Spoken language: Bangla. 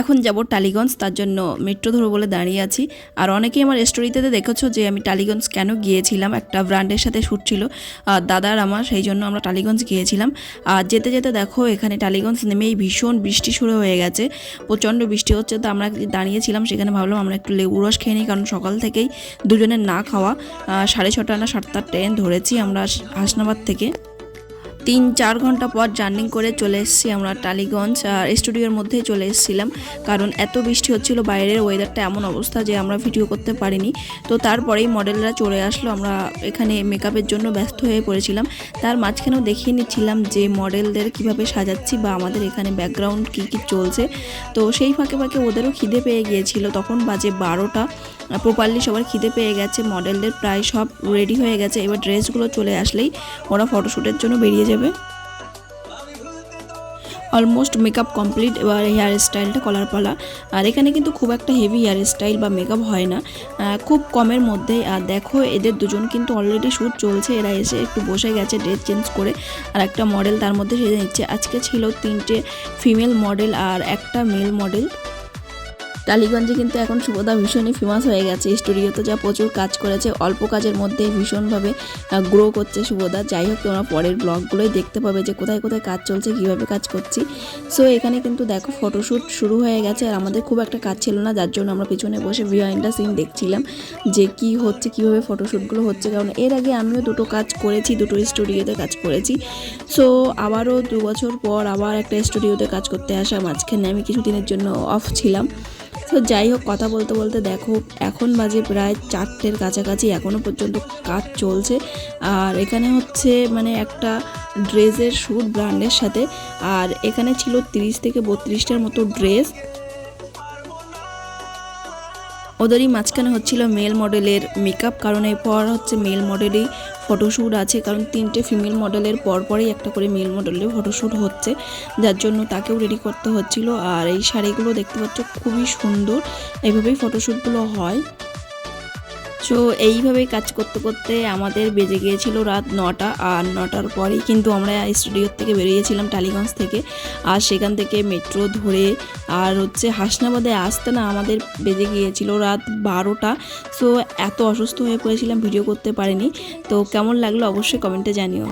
এখন যাব টালিগঞ্জ, তার জন্য মেট্রো ধরো বলে দাঁড়িয়ে আছি। আর অনেকেই আমার স্টোরিতে দেখেছ যে আমি টালিগঞ্জ কেন গিয়েছিলাম? একটা ব্র্যান্ডের সাথে শ্যুট ছিল দাদার আমার, সেই জন্য আমরা টালিগঞ্জ গিয়েছিলাম। আর যেতে যেতে দেখো, এখানে টালিগঞ্জ নেমেই ভীষণ বৃষ্টি শুরু হয়ে গেছে। প্রচণ্ড বৃষ্টি হচ্ছে, তো আমরা দাঁড়িয়েছিলাম, সেখানে ভাবলাম আমরা একটু লেবু রস খেয়ে নিই, কারণ সকাল থেকেই দুজনের না খাওয়া সাড়ে ছটা না সাতটার ট্রেন ধরেছি আমরা হাসনাবাদ থেকে। তিন চার ঘণ্টা পর জার্নি করে চলে এসেছি আমরা টালিগঞ্জ, আর স্টুডিওর মধ্যেই চলে এসেছিলাম। কারণ এত বৃষ্টি হচ্ছিল, বাইরের ওয়েদারটা এমন অবস্থা যে আমরা ভিডিও করতে পারিনি। তো তারপরেই মডেলরা চলে আসলো, আমরা এখানে মেকআপের জন্য ব্যস্ত হয়ে পড়েছিলাম। তার মাঝখানেও দেখিয়ে নিচ্ছিলাম যে মডেলদের কীভাবে সাজাচ্ছি বা আমাদের এখানে ব্যাকগ্রাউন্ড কী কী চলছে। তো সেই ফাঁকে ফাঁকে ওদেরও খিদে পেয়ে গিয়েছিল। তখন বাজে বারোটা প্রপারলি সবার খিদে পেয়ে গেছে। মডেলদের প্রায় সব রেডি হয়ে গেছে। এবার ড্রেসগুলো চলে আসলেই ওরা ফটোশ্যুটের জন্য বেরিয়ে যাবে। অলমোস্ট মেকআপ কমপ্লিট এবার হেয়ার স্টাইলটা কলার পালা। আর এখানে কিন্তু খুব একটা হেভি হেয়ার স্টাইল বা মেকআপ হয় না। খুব কমের মধ্যে আর দেখো এদের দুজন কিন্তু অলরেডি শ্যুট চলছে। এরা এসে একটু বসে গেছে ড্রেস চেঞ্জ করে। আর একটা মডেল তার মধ্যে সেজে নিচ্ছে। আজকে ছিল তিনটে ফিমেল মডেল আর একটা মেল মডেল টালিগঞ্জে কিন্তু এখন শুভদা ভীষণই ফেমাস হয়ে গেছে। স্টুডিওতে যা প্রচুর কাজ করেছে, অল্প কাজের মধ্যেই ভীষণভাবে গ্রো করছে শুভদা যাই হোক, তোমরা পরের ব্লগগুলোই দেখতে পাবে যে কোথায় কোথায় কাজ চলছে, কীভাবে কাজ করছি। সো এখানে কিন্তু দেখো ফটোশ্যুট শুরু হয়ে গেছে। আর আমাদের খুব একটা কাজ ছিল না, যার জন্য আমরা পিছনে বসে বিহাইন্ডা সিন দেখছিলাম যে কি হচ্ছে, কীভাবে ফটোশ্যুটগুলো হচ্ছে। কারণ এর আগে আমিও দুটো কাজ করেছি, দুটো স্টুডিওতে কাজ করেছি। সো আবারও দু বছর পর আবার একটা স্টুডিওতে কাজ করতে আসা। মাঝখানে আমি কিছুদিনের জন্য অফ ছিলাম। তো যাই হোক, কথা বলতে বলতে দেখো, এখন বাজে প্রায় চারটের কাছাকাছি এখনও পর্যন্ত কাজ চলছে। আর এখানে হচ্ছে মানে একটা ড্রেসের শ্যুট ব্র্যান্ডের সাথে। আর এখানে ছিল তিরিশ থেকে বত্রিশটার মতো ড্রেস। ওদেরই মাঝখানে হচ্ছিল মেল মডেলের মেকআপ কারণ এরপর হচ্ছে মেল মডেলই ফটোশ্যুট আছে, কারণ তিনটে ফিমেল মডেলের পরপরই একটা করে মেল মডেলের ফটোশ্যুট হচ্ছে, যার জন্য তাকেও রেডি করতে হচ্ছিল। আর এই শাড়িগুলো দেখতে পাচ্ছ খুবই সুন্দর এইভাবেই ফটোশ্যুটগুলো হয়। সো এইভাবেই কাজ করতে করতে আমাদের বেজে গিয়েছিল রাত নটা, আর নটার পরেই কিন্তু আমরা স্টুডিওর থেকে বেরিয়েছিলাম টালিগঞ্জ থেকে। আর সেখান থেকে মেট্রো ধরে, আর হচ্ছে হাসনাবাদে আসতে না আমাদের বেজে গিয়েছিল রাত বারোটা। সো এত অসুস্থ হয়ে পড়েছিলাম, ভিডিও করতে পারিনি। তো কেমন লাগল অবশ্যই কমেন্টে জানিও।